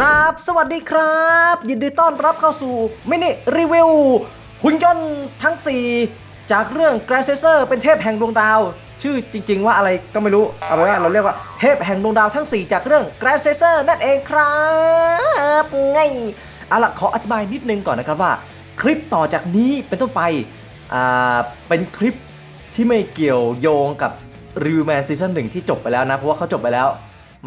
ครับ สวัสดีครับ ยินดีต้อนรับเข้าสู่มินิรีวิวหุ่นยนต์ทั้ง 4 จากเรื่อง g r a c e s e r เป็นเทพแห่งดวงดาว ชื่อจริง ๆ ว่าอะไรก็ไม่รู้เอาไว้ว่าเราเรียกว่าเทพแห่งดวงดาวทั้ง 4 จากเรื่อง g r a c e s e r นั่นเองครับไงเอาล่ะขออธิบายนิดนึงก่อนนะครับว่า คลิปต่อจากนี้เป็นต้นไปเป็นคลิปที่ไม่เกี่ยวโยงกับรีวิวแมนซีซั่นหนึ่งที่จบไปแล้วนะ เพราะว่าเขาจบไปแล้ว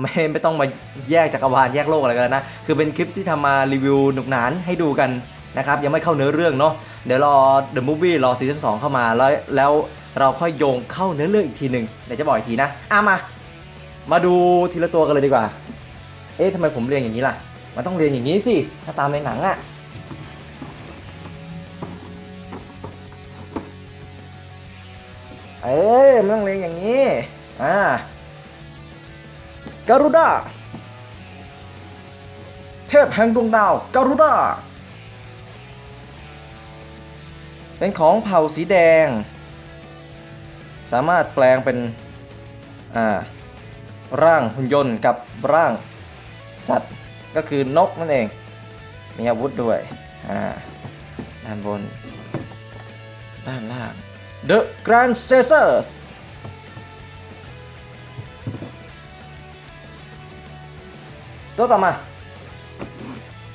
ไม่ไม่ต้องมาแยกจักรวาลแยกโลกอะไรกันนะ คือเป็นคลิปที่ทำมารีวิวหนุกหนานให้ดูกันนะครับยังไม่เข้าเนื้อเรื่องเนาะเดี๋ยวรอ The Movie รอซีซั่น2เข้ามาแล้วแล้วเราค่อยโยงเข้าเนื้อเรื่องอีกทีหนึ่งเดี๋ยวจะบอกอีกทีนะอะมา มาดูทีละตัวกันเลยดีกว่า เอ๊ะทำไมผมเรียงอย่างนี้ล่ะ มันต้องเรียงอย่างนี้สิถ้าตามในหนังอะเอ้ยมันต้องเรียงอย่างนี้อ่า การุดาเทพแห่งดวงดาวการุดาเป็นของเผ่าสีแดง สามารถแปลงเป็นร่างหุ่นยนต์กับร่างสัตว์ก็คือนกนั่นเอง มีอาวุธด้วยด้านบน ด้านล่าง The Grand Caesars ตัวต่อมา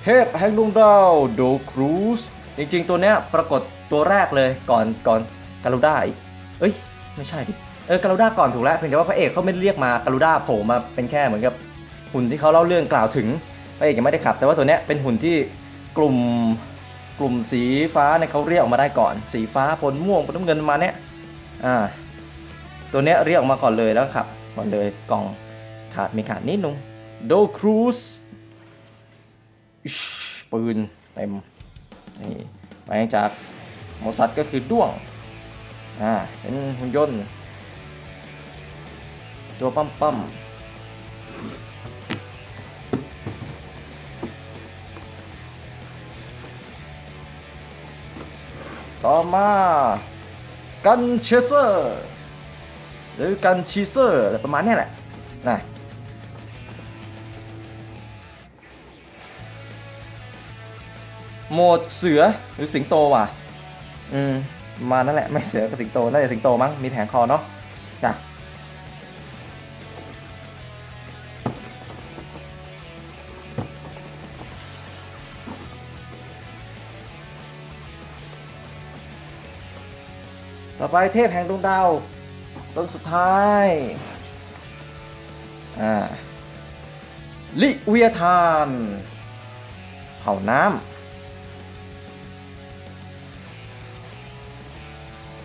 เทพแห่งดวงดาวโดครูสจริงๆ ตัวเนี้ยปรากฏตัวแรกเลยก่อนก่อนการูด้าอีกเอ้ย ไม่ใช่ดิเออการูด้าก่อนถูกแล้วเพียงแต่ว่าพระเอกเขาไม่เรียกมาการูด้าโผล่มาเป็นแค่เหมือนกับหุ่นที่เขาเล่าเรื่องกล่าวถึงพระเอกยังไม่ได้ขับ แต่ว่าตัวเนี้ยเป็นหุ่นที่กลุ่มกลุ่มสีฟ้าเนี่ยเขาเรียกออกมาได้ก่อน สีฟ้าปนม่วงปนน้ำเงินมาเนี้ยอ่าตัวเนี้ยเรียกออกมาก่อนเลยแล้วขับก่อนเลยกล่องขาดมีขาดนิดนึง โดครูสปืนเต็มนี่ไปจากหมอสัตว์ก็คือด้วงอ่าเป็นหุ่นยนต์ ตัวปั๊มปั๊มต่อมากันเชเซอร์ หรือกันชีเซอร์ประมาณนี้แหละนะ โหมดเสือหรือสิงโตว่ะ อืม มานั่นแหละ ไม่เสือก็สิงโต น่าจะสิงโตมั้ง มีแผงคอเนาะ จ้ะ ต่อไปเทพแห่งดวงดาว ต้นสุดท้าย อ่า ลิเวียทาน เผาน้ำ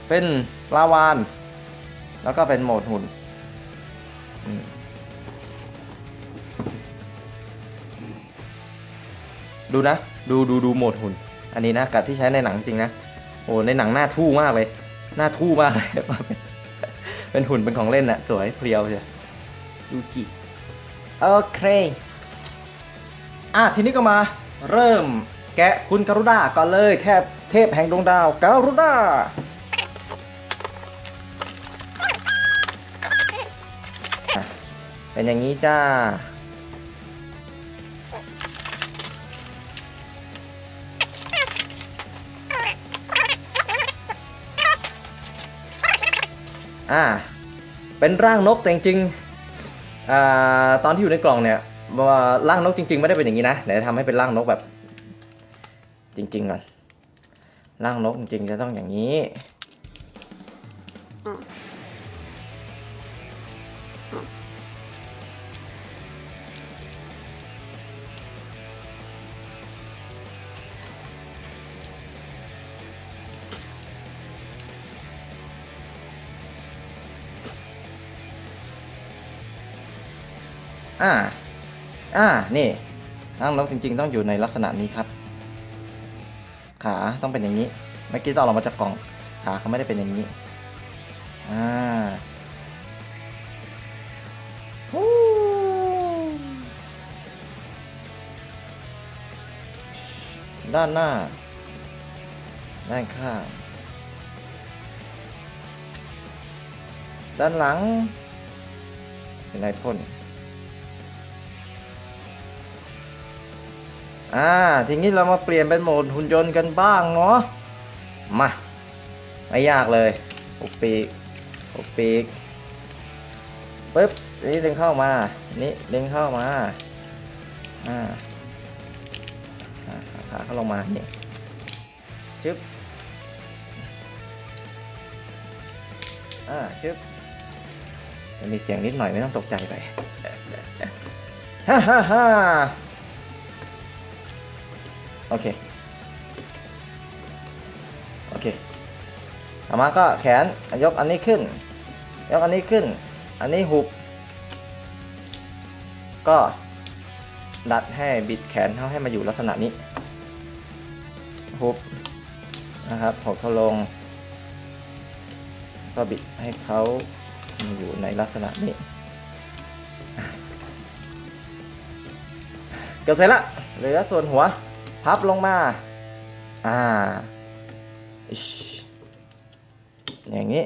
เป็นปลาวาน แล้วก็เป็นโหมดหุ่นอืมดูนะ ดูดูดูโหมดหุ่น อันนี้นะกับที่ใช้ในหนังจริงนะ โอ้ในหนังหน้าทู่มากเลย หน้าทู่มากเลยเป็นหุ่นเป็นของเล่นอะสวยเพรียวเลยยูจิโอเค อะทีนี้ก็มาเริ่มแกะคุณการุด้าก่อนเลยเทพเทพแห่งดวงดาวการุด้า เป็นอย่างนี้จ้า อ่า เป็นร่างนกแต่จริงๆอ่าตอนที่อยู่ในกล่องเนี่ยร่างนกจริง ๆ ไม่ได้เป็นอย่างนี้นะเดี๋ยวทำให้เป็นร่างนกแบบ จริงๆก่อนร่างนกจริงๆจะต้องอย่างนี้ อ่า อ่า นี่ร่างนกจริง ๆ ต้องอยู่ในลักษณะนี้ครับ ขาต้องเป็นอย่างนี้ เมื่อกี้ตอนเรามาจากกล่อง ขาเขาไม่ได้เป็นอย่างนี้ อ่าด้านหน้า ด้านข้าง ด้านหลัง เป็นไรพ่น อ่า ทีนี้เรามาเปลี่ยนเป็นโหมดหุ่นยนต์กันบ้างเนาะ มา ไม่ยากเลยปุกปีกปุกปีกปึ๊บนนี้ดึงเข้ามา นี่ดึงเข้ามา อ่าอ่าขาเขาลงมา นี่ ชึบ อ่า ชึบมันมีเสียงนิดหน่อยไม่ต้องตกใจไปฮ่าฮ่าฮ่า โอเค โอเคต่อมาก็แขนยกอันนี้ขึ้น ยกอันนี้ขึ้น อันนี้หุบ ก็ดัดให้บิดแขนเขาให้มาอยู่ลักษณะนี้ หุบนะครับหดเขาลง ก็บิดให้เขาอยู่ในลักษณะนี้เกือบเสร็จละเหลือส่วนหัว พับลงมา อ่าอิชอย่างนี้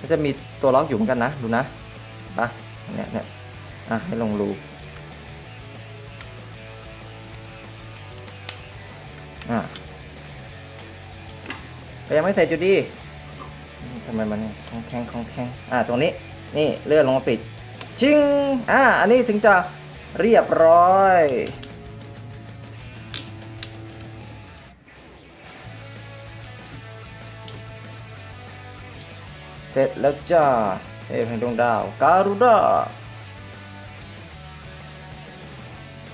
ก็จะมีตัวล็อกอยู่เหมือนกันนะ ดูนะปะเนี่ยเนี่ยอะให้ลงรูอะแต่ยังไม่เสร็จอยู่ดีทำไมมันคล่องแข็งคล่องแข็งอะตรงนี้ นี่เลื่อนลงมาปิด ชิง อ่าอันนี้ถึงจะ เรียบร้อย เสร็จแล้วจ้าเทพแห่งดวงดาวการุด้า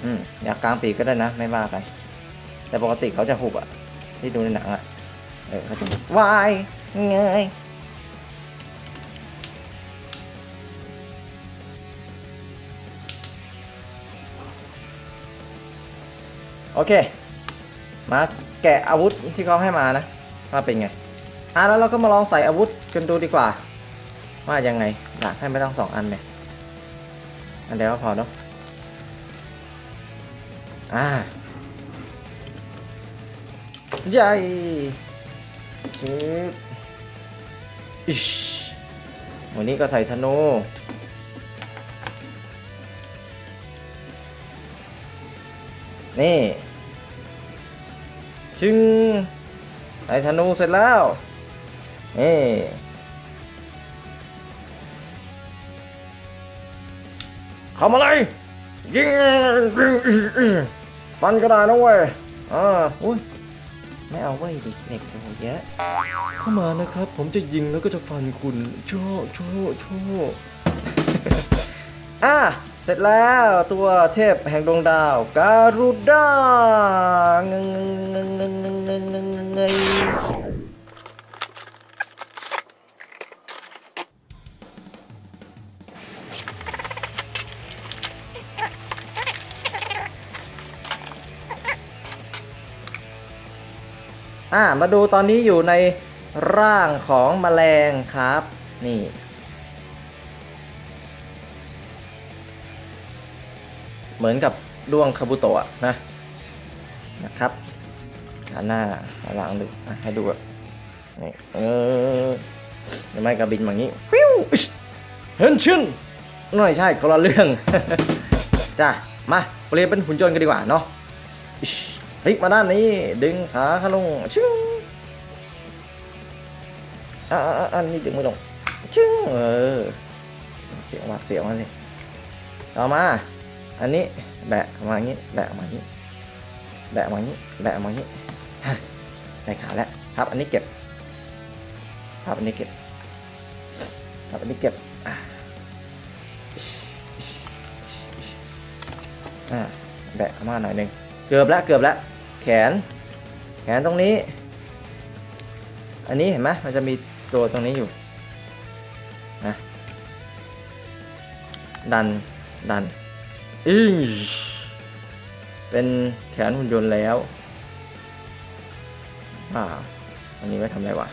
อืม อยากกลางปีกก็ได้นะ ไม่ว่ากัน แต่ปกติเขาจะหุบอะที่ดูในหนังอะเออเขาจะหุบวายไง โอเค มาแกะอาวุธที่เขาให้มานะว่าเป็นไงอะแล้วเราก็มาลองใส่อาวุธกันดูดีกว่า ว่ายังไงอยากให้ไม่ต้องสองอันเลยอันเดียวก็พอเนาะอ่าใหญ่ชืบอิชวันนี้ก็ใส่ธนู นี่ชึงใส่ธนูเสร็จแล้ว นี่เข้ามาเลยยิงฟันก็ได้นะเว้ยอ่าอุ้ยไม่เอาเว้ยดิเด็กโหเยอะ เข้ามานะครับ ผมจะยิงแล้วก็จะฟันคุณโชโชโช อะเสร็จแล้วตัวเทพแห่งดวงดาวการุดาเงงเงงเงงเงงเงอ่ามาดูตอนนี้อยู่ในร่างของแมลงครับ นี่ เหมือนกับดวงคาบุโตะนะนะครับหันหน้าหันหลังดูให้ดูอะนี่เออไม่ก็บินมาอย่างนี้ฟิวอิ๊ชเห็นชินไม่ใช่คนละเรื่องจ้ะมาเปลี่ยนเป็นหุ่นยนต์กันดีกว่าเนาะพลิกมาด้านนี้ดึงขาขาลงชึ้งอะอะอะอันนี้ดึงไม่ลงชึ้งเออเสียงหวาดเสียวมาสิต่อมา อันนี้แบะออกมาอย่างนี้แบะออกมาอย่างนี้แบะออกมาอย่างนี้แบะออกมาอย่างนี้ได้ขาแล้วครับอันนี้เก็บครับอันนี้เก็บครับอันนี้เก็บอะแบะออกมาหน่อยหนึ่งเกือบแล้วเกือบแล้วแขน แขนตรงนี้ อันนี้เห็นไหมมันจะมีตัวตรงนี้อยู่นะดันดัน อิงเป็นแขนหุ่นยนต์แล้วอ่าอันนี้ไว้ทำอะไรวะ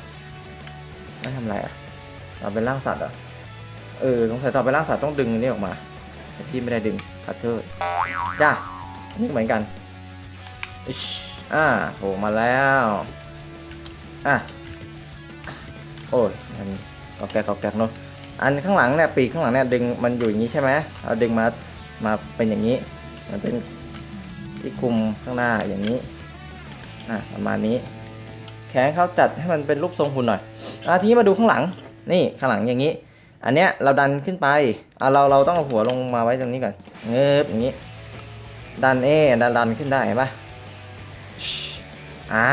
ไม่ทำอะไรอะเอาเป็นร่างสัตว์เหรอเออสงสัยต่อเป็นร่างสัตว์ต้องดึงนนี้ออกมาแต่พี่ไม่ได้ดึงคัตเตอร์จ้านนี้เหมือนกันอิชอ่าโผล่มาแล้วอะโอ้ยมันกอกแกกกอกแกกเนาะอันข้างหลังเนี่ยปีกข้างหลังเนี่ยดึงมันอยู่อย่างนี้ใช่ไหมเอาดึงมา มาเป็นอย่างนี้มันเป็นที่คุมข้างหน้าอย่างนี้อะประมาณนี้ แขนเขาจัดให้มันเป็นรูปทรงหุ่นหน่อยอะทีนี้มาดูข้างหลังนี่ข้างหลังอย่างนี้ อันเนี้ยเราดันขึ้นไปอะเราเราต้องเอาหัวลงมาไว้ตรงนี้ก่อนเงืบอย่างนี้ ดันเอดันดันขึ้นได้เห็นปะอ่า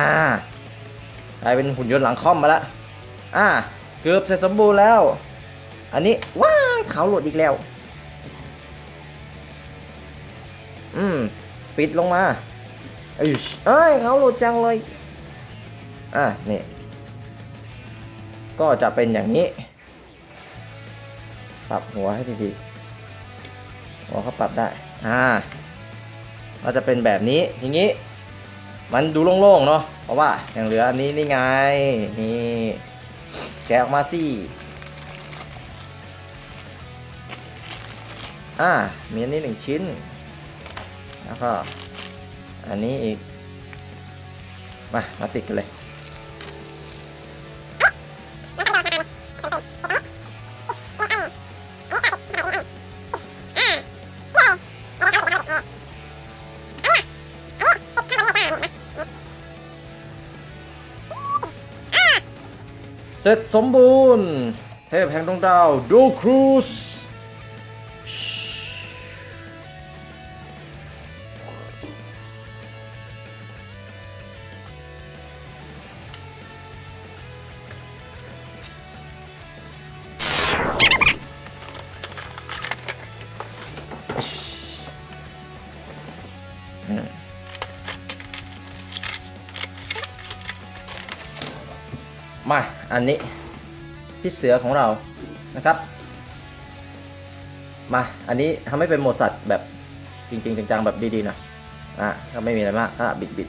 กลายเป็นหุ่นยนต์หลังคอมมาล้วอ่าเกือบเสร็จสมบูรณ์แล้ว อันนี้ว้าเขาหลุดอีกแล้ว อืม ปิดลงมาเอ้ยเอ้ยเขาหลุดจังเลย อะนี่ ก็จะเป็นอย่างนี้ ปรับหัวให้ดีๆหัวเขาปรับได้ อ่าก็จะเป็นแบบนี้ ทีนี้ มันดูโล่งๆเนาะ เพราะว่าอย่างเหลืออันนี้นี่ไง นี่แกะออกมาสิอ่า มีอันนี้หนึ่งชิ้น แล้วก็อันนี้อีก มา มาติดกันเลยเสร็จสมบูรณ์ เทพแห่งดวงดาวดูครูส มา อันนี้พี่เสือของเรานะครับ มา อันนี้ทำให้เป็นโหมดสัตว์แบบจริง ๆ จังๆ แบบดีๆหนะอะก็ไม่มีอะไรมากก็บิดบิ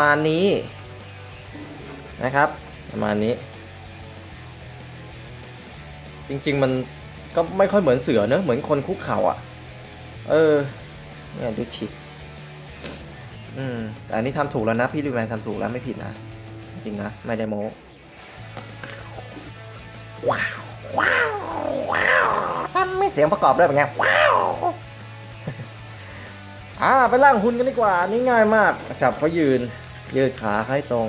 มาณนี้นะครับ ประมาณนี้ จริงๆมันก็ไม่ค่อยเหมือนเสือเนอะเหมือนคนคุกเข่าอะ เออเนี่ยดูชิอืมแต่อันนี้ทำถูกแล้วนะ พี่ดูแมนทำถูกแล้วไม่ผิดนะ จริงนะไม่ได้โม้ว้าวว้าวว้าวทำไม่เสียงประกอบได้เป็นไงว้าวอ่าไปล่างหุ่นกันดีกว่านี่ง่ายมากจับเขายืน ยืดขาให้ตรง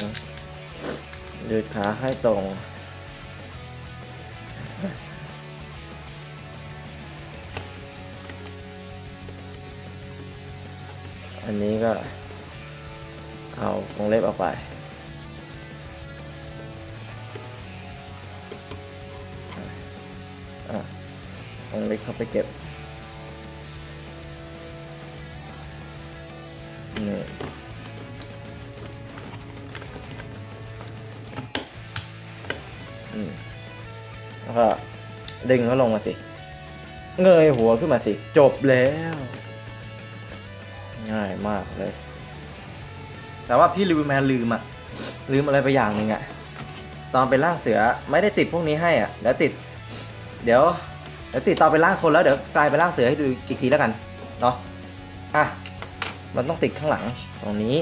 ยืดขาให้ตรงอันนี้ก็ เอาวงเล็บออกไปอะวงเล็บเข้าไปเก็บ นี่ ดึงเขาลงมาสิ เงยหัวขึ้นมาสิ จบแล้ว ง่ายมากเลย แต่ว่าพี่ลืมแมนลืมอะลืมอะไรไปอย่างหนึ่งอะตอนไปล่างเสือไม่ได้ติดพวกนี้ให้อะเดี๋ยวติด เดี๋ยวเดี๋ยวติดตอนไปล่างคนแล้วเดี๋ยวกลายไปล่างเสือให้ดูอีกทีแล้วกันเนาะอะมันต้องติดข้างหลังตรงนี้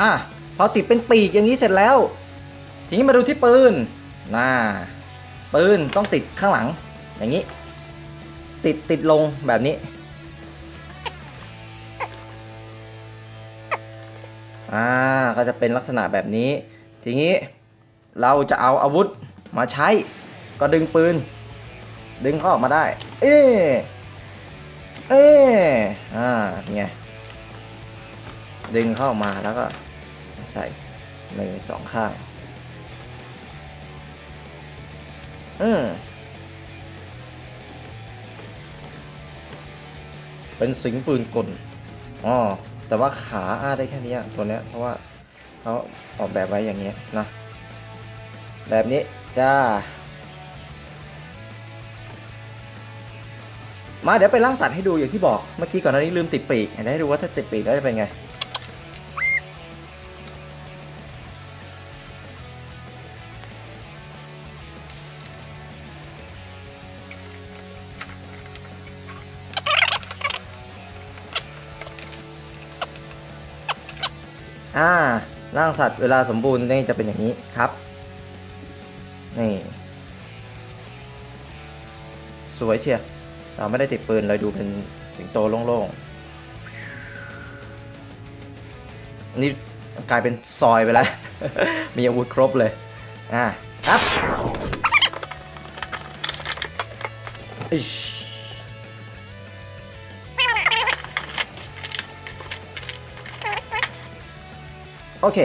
อะพอติดเป็นปีกอย่างนี้เสร็จแล้ว ทีนี้มาดูที่ปืนน่าปืนต้องติดข้างหลัง อย่างนี้ ติดติดลงแบบนี้อ่าก็จะเป็นลักษณะแบบนี้ ทีนี้เราจะเอาอาวุธมาใช้ ก็ดึงปืน ดึงเขาออกมาได้ เอ๊เอ๊อ่าเป็นไงดึงเข้ามาแล้วก็ใส่มือสองข้าง อืมเป็นสิงปืนกลอ๋อแต่ว่าขาอ้าได้แค่นี้ตัวเนี้ยเพราะว่าเขาออกแบบไว้อย่างเงี้ยนะ แบบนี้จ้า มาเดี๋ยวไปล่างสัตว์ให้ดูอย่างที่บอกเมื่อกี้ก่อนหน้านี้ลืมติดปีกให้ดูว่าถ้าติดปีกแล้วจะเป็นไง อ่าร่างสัตว์เวลาสมบูรณ์นี่จะเป็นอย่างนี้ครับ นี่ สวยเชียร์เราไม่ได้ติดปืนเลยดูเป็นสิงโตโล่งๆอันนี่กลายเป็นซอยไปแล้ว มีอาวุธครบเลย อ่าครับ โอเค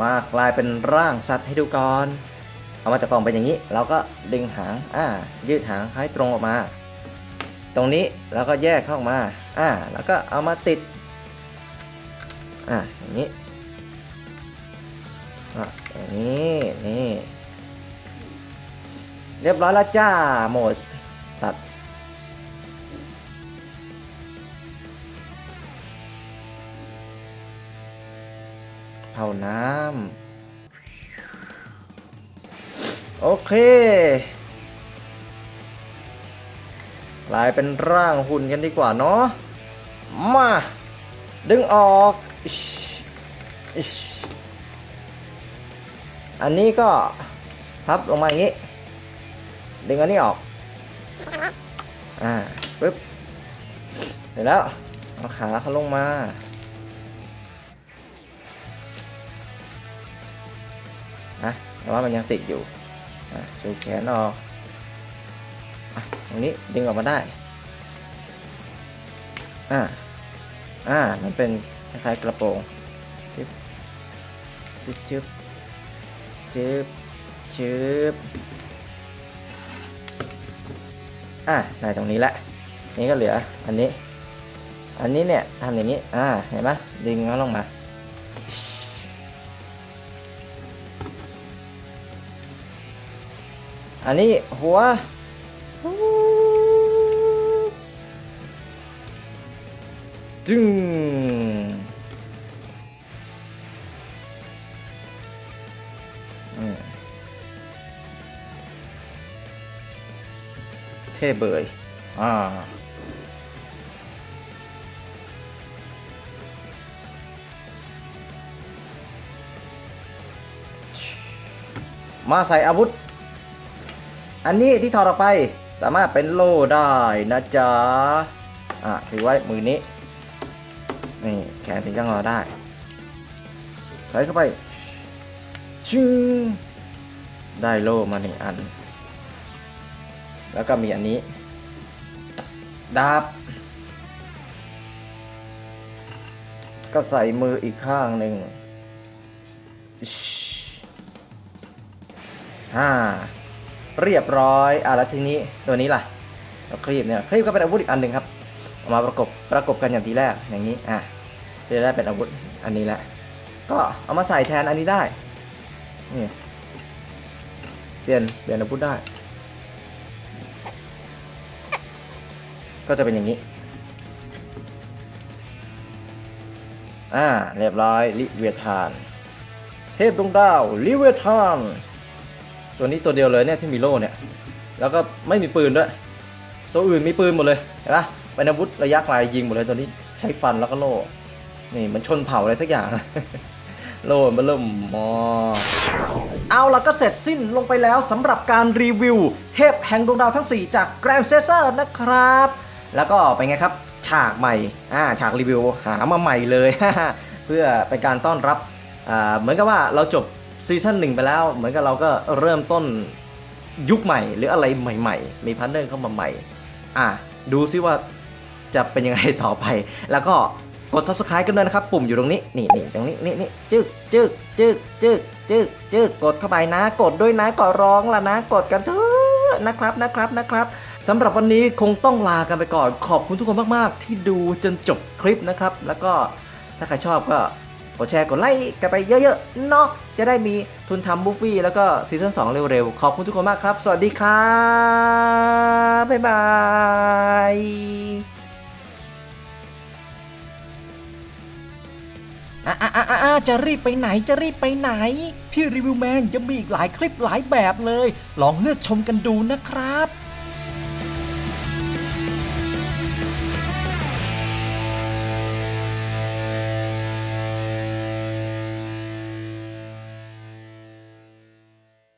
มากลายเป็นร่างสัตว์ให้ดูก่อน เอามาจากกล่องเป็นอย่างนี้ เราก็ดึงหาง อ่า ยืดหางให้ตรงออกมา ตรงนี้แล้วก็แยกเข้ามา อ่า แล้วก็เอามาติด อ่า อย่างนี้ อ่าอย่างนี้ นี่ เรียบร้อยแล้วจ้า หมดสัตว์ เผาน้ำโอเคกลายเป็นร่างหุ่นกันดีกว่าเนาะมา ดึงออกอันนี้ก็พับลงมาอย่างนี้ ดึงอันนี้ออก อ่าปึ๊บเสร็จแล้วเอาขาเขาลงมา แต่ว่ามันยังติดอยู่สูบแขนออกอะตรงนี้ดึงออกมาได้ อ่า อ่า มันเป็นคล้ายกระโปรงชึบชึบชึบชึบชึบอะได้ตรงนี้แหละนี่ก็เหลือ อันนี้ อันนี้เนี่ยทำอย่างนี้ อ่า เห็นไหมดึงเขาลงมา อันนี้หัว จึงเท่เบยอ่ามาใส่อาวุธ อันนี้ที่ถอดออกไปสามารถเป็นโล่ได้นะจ๊ะ อะถือไว้มือนี้ นี่แขนถึงจะงอได้ใส่เข้าไปชึ้งได้โล่มาหนึ่งอัน แล้วก็มีอันนี้ ดาบ ก็ใส่มืออีกข้างหนึ่งอิ๊ชอ่า เรียบร้อยอะแล้วทีนี้ตัวนี้ล่ะเครีบเนี่ยครีบก็เป็นอาวุธอีกอันหนึ่งครับเอามาประกบประกบกันอย่างทีแรกอย่างนี้อะจะได้เป็นอาวุธอันนี้แหละ ก็เอามาใส่แทนอันนี้ได้นี่เปลี่ยนเปลี่ยนอาวุธได้ ก็จะเป็นอย่างนี้อ่าเรียบร้อยลิเวทาน เทพดวงดาวลิเวทาน ตัวนี้ตัวเดียวเลยเนี่ยที่มีโล่เนี่ย แล้วก็ไม่มีปืนด้วย ตัวอื่นมีปืนหมดเลย เห็นปะเป็นอาวุธระยะไกลยิงหมดเลยตัวนี้ใช้ฟันแล้วก็โล่ นี่มันชนเผาอะไรสักอย่าง โล่มันเริ่มมอ เอาละก็เสร็จสิ้นลงไปแล้วสำหรับการรีวิว เทพแห่งดวงดาวทั้ง 4 จาก Grand c a s e r นะครับ แล้วก็เป็นไงครับ ฉากใหม่ อ่า ฉากรีวิวหามาใหม่เลย เพื่อเป็นการต้อนรับ อ่า เหมือนกับว่าเราจบ ซีซั่นหนึ่งไปแล้ว เหมือนกับเราก็เริ่มต้นยุคใหม่ หรืออะไรใหม่ ๆ มีพันเนอร์เข้ามาใหม่ อะ ดูซิว่าจะเป็นยังไงต่อไป แล้วก็กด subscribe กันด้วยนะครับ ปุ่มอยู่ตรงนี้ นี่นี่ตรงนี้ นี่นี่จึกจึกจึกจึกจึกจึกกดเข้าไปนะ กดด้วยนะก็ร้องละนะ กดกันเถอะนะครับนะครับนะครับสำหรับวันนี้คงต้องลากันไปก่อน ขอบคุณทุกคนมาก ๆ ที่ดูจนจบคลิปนะครับ แล้วก็ถ้าใครชอบก็ กดแชร์กดไลค์กันไปเยอะๆเนาะจะได้มีทุนทำบุฟฟี่แล้วก็ซีซั่น2เร็วๆ ขอบคุณทุกคนมากครับ สวัสดีครับ บ๊ายบายอะอะอะอะจะรีบไปไหนจะรีบไปไหน พี่รีวิวแมนยังมีอีกหลายคลิปหลายแบบเลย ลองเลือกชมกันดูนะครับ